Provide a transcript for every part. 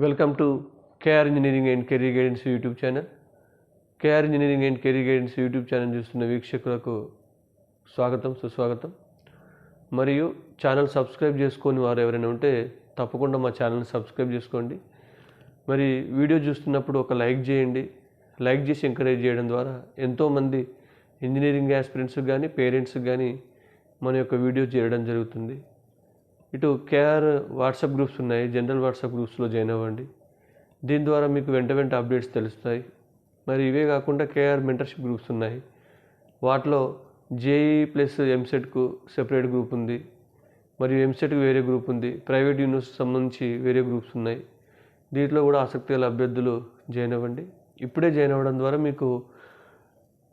Welcome to KR engineering and career guidance YouTube channel. KR engineering and career guidance YouTube channel చూస్తున్న వీక్షకులకు స్వాగతం సుస్వాగతం. మరియు channel subscribe చేసుకొని వారు ఎవరైనా ఉంటే తప్పకుండా మా ఛానల్ని సబ్స్క్రైబ్ చేసుకోండి. మరి వీడియో చూస్తున్నప్పుడు ఒక లైక్ చేయండి. లైక్ చేసి ఎంకరేజ్ చేయడం ద్వారా ఎంతోమంది ఇంజనీరింగ్ యాస్పిరెంట్స్కి కానీ పేరెంట్స్కి కానీ మన యొక్క వీడియో చేయడం జరుగుతుంది. ఇటు కేఆర్ వాట్సాప్ గ్రూప్స్ ఉన్నాయి జనరల్ వాట్సాప్ గ్రూప్స్లో జాయిన్ అవ్వండి. దీని ద్వారా మీకు వెంట వెంట అప్డేట్స్ తెలుస్తాయి. మరి ఇవే కాకుండా కేఆర్ మెంటర్షిప్ గ్రూప్స్ ఉన్నాయి. వాటిలో జేఈ ప్లస్ ఎంసెట్కు సెపరేట్ గ్రూప్ ఉంది. మరియు ఎంసెట్కి వేరే గ్రూప్ ఉంది. ప్రైవేట్ యూనివర్సిటీ సంబంధించి వేరే గ్రూప్స్ ఉన్నాయి. దీంట్లో కూడా ఆసక్తి గల అభ్యర్థులు జాయిన్ అవ్వండి. ఇప్పుడే జాయిన్ అవ్వడం ద్వారా మీకు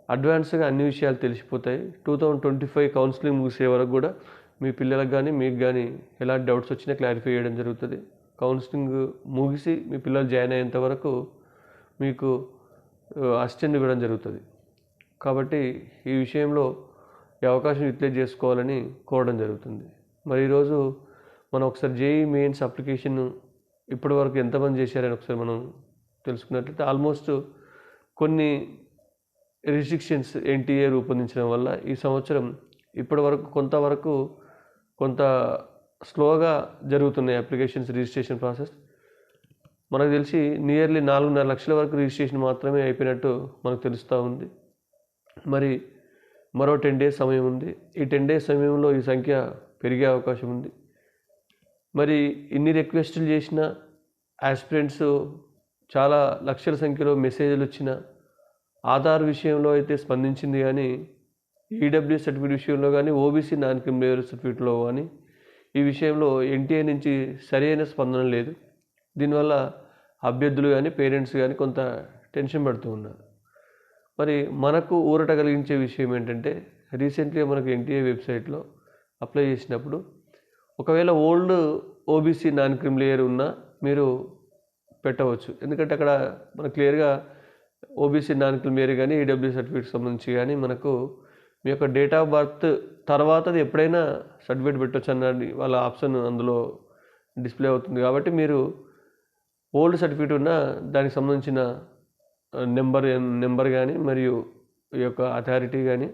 అడ్వాన్స్గా అన్ని విషయాలు తెలిసిపోతాయి. Two thousand twenty five counselling ముగిసే వరకు కూడా మీ పిల్లలకు కానీ మీకు కానీ ఎలాంటి డౌట్స్ వచ్చినా క్లారిఫై చేయడం జరుగుతుంది. కౌన్సిలింగ్ ముగిసి మీ పిల్లలు జాయిన్ అయ్యేంత వరకు మీకు అసిస్టెంట్ ఇవ్వడం జరుగుతుంది. కాబట్టి ఈ విషయంలో ఈ అవకాశం యూటిలైజ్ చేసుకోవాలని కోరడం జరుగుతుంది. మరి ఈరోజు మనం ఒకసారి జేఈ మెయిన్స్ అప్లికేషన్ ఇప్పటి వరకు ఎంతమంది చేశారని ఒకసారి మనం తెలుసుకున్నట్లయితే ఆల్మోస్ట్ కొన్ని రిస్ట్రిక్షన్స్ ఎన్టీఏ రూపొందించడం వల్ల ఈ సంవత్సరం ఇప్పటి వరకు కొంతవరకు కొంత స్లోగా జరుగుతున్నాయి అప్లికేషన్స్ రిజిస్ట్రేషన్ ప్రాసెస్. మనకు తెలిసి నియర్లీ నాలుగున్నర లక్షల వరకు రిజిస్ట్రేషన్ మాత్రమే అయిపోయినట్టు మనకు తెలుస్తూ ఉంది. మరి మరో టెన్ డేస్ సమయం ఉంది. ఈ టెన్ డేస్ సమయంలో ఈ సంఖ్య పెరిగే అవకాశం ఉంది. మరి ఇన్ని రిక్వెస్టులు చేసిన ఆస్పిరెంట్స్ చాలా లక్షల సంఖ్యలో మెసేజ్లు వచ్చిన ఆధార్ విషయంలో అయితే స్పందించింది కానీ ఈడబ్ల్యూ సర్టిఫికేట్ విషయంలో కానీ ఓబీసీ నాన్ క్రిమినల్ సర్టిఫికేట్లో కానీ ఈ విషయంలో ఎన్టీఏ నుంచి సరైన స్పందన లేదు. దీనివల్ల అభ్యర్థులు కానీ పేరెంట్స్ కానీ కొంత టెన్షన్ పడుతూ ఉన్నారు. మరి మనకు ఊరట కలిగించే విషయం ఏంటంటే రీసెంట్గా మనకు ఎన్టీఏ వెబ్సైట్లో అప్లై చేసినప్పుడు ఒకవేళ ఓల్డ్ ఓబీసీ నాన్ క్రిమిలేయర్ ఉన్నా మీరు పెట్టవచ్చు. ఎందుకంటే అక్కడ మనకు క్లియర్గా ఓబీసీ నాన్ క్రిమిలేయర్ కానీ ఈడబ్ల్యూ సర్టిఫికేట్ సంబంధించి కానీ మనకు మీ యొక్క డేట్ ఆఫ్ బర్త్ తర్వాతది ఎప్పుడైనా సర్టిఫికేట్ పెట్టవచ్చు అన్నది వాళ్ళ ఆప్షన్ అందులో డిస్ప్లే అవుతుంది. కాబట్టి మీరు ఓల్డ్ సర్టిఫికేట్ ఉన్న దానికి సంబంధించిన నెంబర్ నెంబర్ కానీ మరియు ఈ యొక్క అథారిటీ కానీ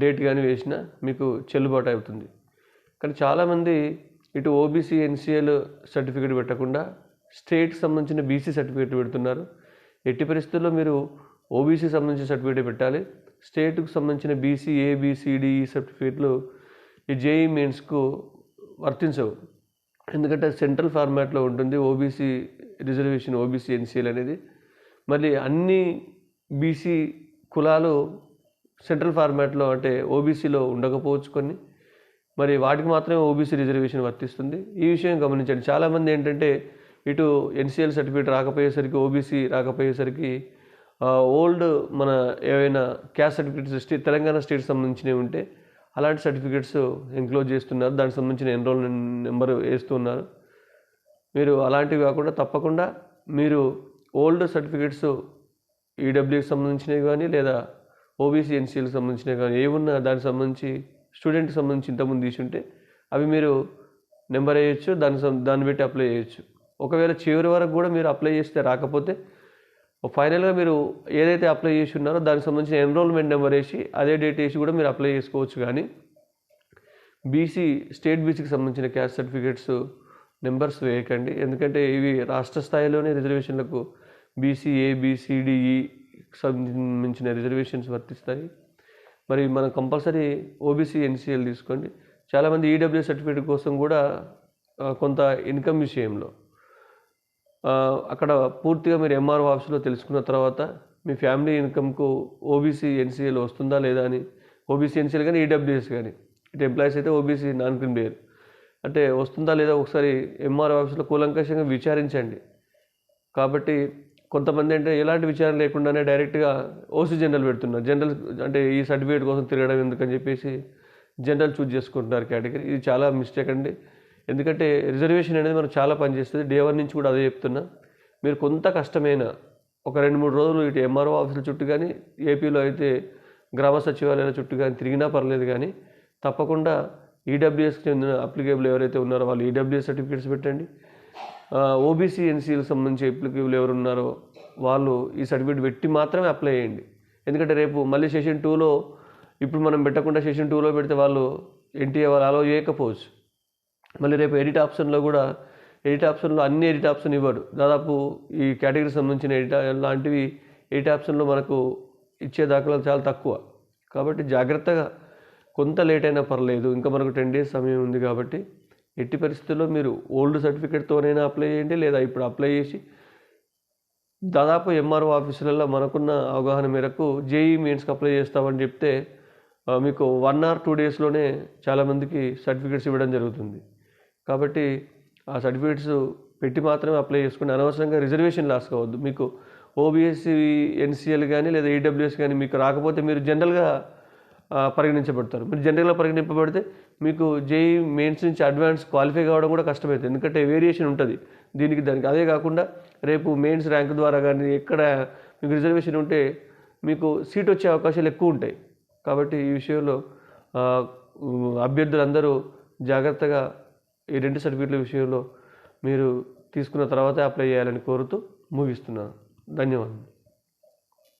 డేట్ కానీ వేసినా మీకు చెల్లుబాటు అవుతుంది. కానీ చాలామంది ఇటు ఓబీసీ ఎన్సీఎల్ సర్టిఫికేట్ పెట్టకుండా స్టేట్కి సంబంధించిన బీసీ సర్టిఫికేట్ పెడుతున్నారు. ఎట్టి పరిస్థితుల్లో మీరు ఓబీసీ సంబంధించిన సర్టిఫికేట్ పెట్టాలి. స్టేట్కు సంబంధించిన బీసీ ఏబిసిడిఈ e సర్టిఫికేట్లు ఈ జేఈ మెయిన్స్కు వర్తించవు. ఎందుకంటే సెంట్రల్ ఫార్మాట్లో ఉంటుంది. ఓబీసీ రిజర్వేషన్ ఓబీసీ ఎన్సీఎల్ అనేది. మళ్ళీ అన్ని బీసీ కులాలు సెంట్రల్ ఫార్మాట్లో అంటే ఓబీసీలో ఉండకపోవచ్చు కొన్ని. మరి వాటికి మాత్రమే ఓబీసీ రిజర్వేషన్ వర్తిస్తుంది. ఈ విషయం గమనించండి. చాలామంది ఏంటంటే ఇటు ఎన్సీఎల్ సర్టిఫికేట్ రాకపోయేసరికి ఓబీసీ రాకపోయేసరికి ఓల్డ్ మన ఏవైనా caste certificates stay Telangana state సంబంధించినవి ఉంటే అలాంటి సర్టిఫికేట్స్ ఎన్క్లోజ్ చేస్తున్నారు. దానికి సంబంధించిన ఎన్రోల్మెంట్ నెంబర్ వేస్తున్నారు. మీరు అలాంటివి కాకుండా తప్పకుండా మీరు ఓల్డ్ సర్టిఫికేట్స్ ఈడబ్ల్యూకి సంబంధించినవి కానీ లేదా ఓబీసీ ఎన్సీఎల్కి సంబంధించినవి కానీ ఏమున్నా దానికి సంబంధించి స్టూడెంట్కి సంబంధించి ఇంతకుముందు తీసుంటే అవి మీరు నెంబర్ వేయచ్చు దాని సం- దాన్ని బట్టి అప్లై చేయొచ్చు. ఒకవేళ చివరి వరకు కూడా మీరు అప్లై చేస్తే రాకపోతే ఫైనల్గా మీరు ఏదైతే అప్లై చేసి ఉన్నారో దానికి సంబంధించిన ఎన్రోల్మెంట్ నెంబర్ వేసి అదే డేట్ వేసి కూడా మీరు అప్లై చేసుకోవచ్చు. కానీ బీసీ స్టేట్ బీసీకి సంబంధించిన క్యాస్ట్ సర్టిఫికేట్స్ నెంబర్స్ వేయకండి. ఎందుకంటే ఇవి రాష్ట్ర స్థాయిలోనే రిజర్వేషన్లకు బీసీ ఏబిసిడిఈ సంబంధించిన రిజర్వేషన్స్ వర్తిస్తాయి. మరి మనం కంపల్సరీ ఓబీసీ ఎన్సీఎల్ తీసుకోండి. చాలామంది ఈడబ్ల్యూ సర్టిఫికేట్ కోసం కూడా కొంత ఇన్కమ్ విషయంలో అక్కడ పూర్తిగా మీరు ఎంఆర్ఓ ఆఫీస్లో తెలుసుకున్న తర్వాత మీ ఫ్యామిలీ ఇన్కమ్కు ఓబీసీ ఎన్సీఎల్ వస్తుందా లేదా అని ఓబీసీ ఎన్సీఎల్ కానీ ఈడబ్ల్యూఎస్ కానీ ఇటు ఎంప్లాయీస్ అయితే ఓబీసీ నాన్ బేర్ అంటే వస్తుందా లేదా ఒకసారి ఎంఆర్ఓ ఆఫీస్లో కూలంకషంగా విచారించండి. కాబట్టి కొంతమంది అంటే ఎలాంటి విచారణ లేకుండానే డైరెక్ట్గా ఓసీ జనరల్ పెడుతున్నారు. జనరల్ అంటే ఈ సర్టిఫికేట్ కోసం తిరగడం ఎందుకని చెప్పేసి జనరల్ చూజ్ చేసుకుంటున్నారు కేటగిరీ ఇది చాలా మిస్టేక్ అండి. ఎందుకంటే రిజర్వేషన్ అనేది మనకు చాలా పనిచేస్తుంది. డే వన్ నుంచి కూడా అదే చెప్తున్నా. మీరు కొంత కష్టమైన ఒక రెండు మూడు రోజులు ఇటు ఎంఆర్ఓ ఆఫీసుల చుట్టూ కానీ ఏపీలో అయితే గ్రామ సచివాలయాల చుట్టూ కానీ తిరిగినా పర్లేదు కానీ తప్పకుండా ఈడబ్ల్యూఎస్కి చెందిన అప్లికేబుల్ ఎవరైతే ఉన్నారో వాళ్ళు ఈడబ్ల్యూఎస్ సర్టిఫికేట్స్ పెట్టండి. ఓబీసీ ఎన్సీలకు సంబంధించి అప్లికేబుల్ ఎవరు ఉన్నారో వాళ్ళు ఈ సర్టిఫికేట్ పెట్టి మాత్రమే అప్లై చేయండి. ఎందుకంటే రేపు మళ్ళీ సెషన్ టూలో ఇప్పుడు మనం పెట్టకుండా సెషన్ టూలో పెడితే వాళ్ళు ఎన్టీఏ వాళ్ళు అలో చేయకపోవచ్చు. మళ్ళీ రేపు ఎడిట్ ఆప్షన్లో కూడా ఎడిట్ ఆప్షన్లో అన్ని ఎడిట్ ఆప్షన్ ఇవ్వడు. దాదాపు ఈ కేటగిరీకి సంబంధించిన ఎడిట్ లాంటివి ఎడిట్ ఆప్షన్లో మనకు ఇచ్చే దాఖలాలు చాలా తక్కువ. కాబట్టి జాగ్రత్తగా కొంత లేట్ అయినా పర్లేదు ఇంకా మనకు టెన్ డేస్ సమయం ఉంది కాబట్టి ఎట్టి పరిస్థితుల్లో మీరు ఓల్డ్ సర్టిఫికేట్తోనైనా అప్లై చేయండి లేదా ఇప్పుడు అప్లై చేసి దాదాపు ఎంఆర్ఓ ఆఫీసులలో మనకున్న అవగాహన మేరకు జేఈ మెయిన్స్కి అప్లై చేస్తామని చెప్తే మీకు వన్ ఆర్ టూ డేస్లోనే చాలామందికి సర్టిఫికేట్స్ ఇవ్వడం జరుగుతుంది. కాబట్టి ఆ సర్టిఫికేట్స్ పెట్టి మాత్రమే అప్లై చేసుకుని అనవసరంగా రిజర్వేషన్ లాస్ కావద్దు. మీకు ఓబీఎస్సీ ఎన్సీఎల్ కానీ లేదా ఈడబ్ల్యూఎస్ కానీ మీకు రాకపోతే మీరు జనరల్గా పరిగణించబడతారు. మీరు జనరల్గా పరిగణింపబడితే మీకు జేఈ మెయిన్స్ నుంచి అడ్వాన్స్ క్వాలిఫై కావడం కూడా కష్టమవుతుంది ఎందుకంటే వేరియేషన్ ఉంటుంది. దీనికి దానికి అదే కాకుండా రేపు మెయిన్స్ ర్యాంక్ ద్వారా కానీ ఎక్కడ మీకు రిజర్వేషన్ ఉంటే మీకు సీట్ వచ్చే అవకాశాలు ఎక్కువ ఉంటాయి. కాబట్టి ఈ విషయంలో అభ్యర్థులందరూ జాగ్రత్తగా ఈ రెండు సర్టిఫికెట్ల విషయంలో మీరు తీసుకున్న తర్వాతే అప్లై చేయాలని కోరుతూ ముగిస్తున్నాను. ధన్యవాదాలు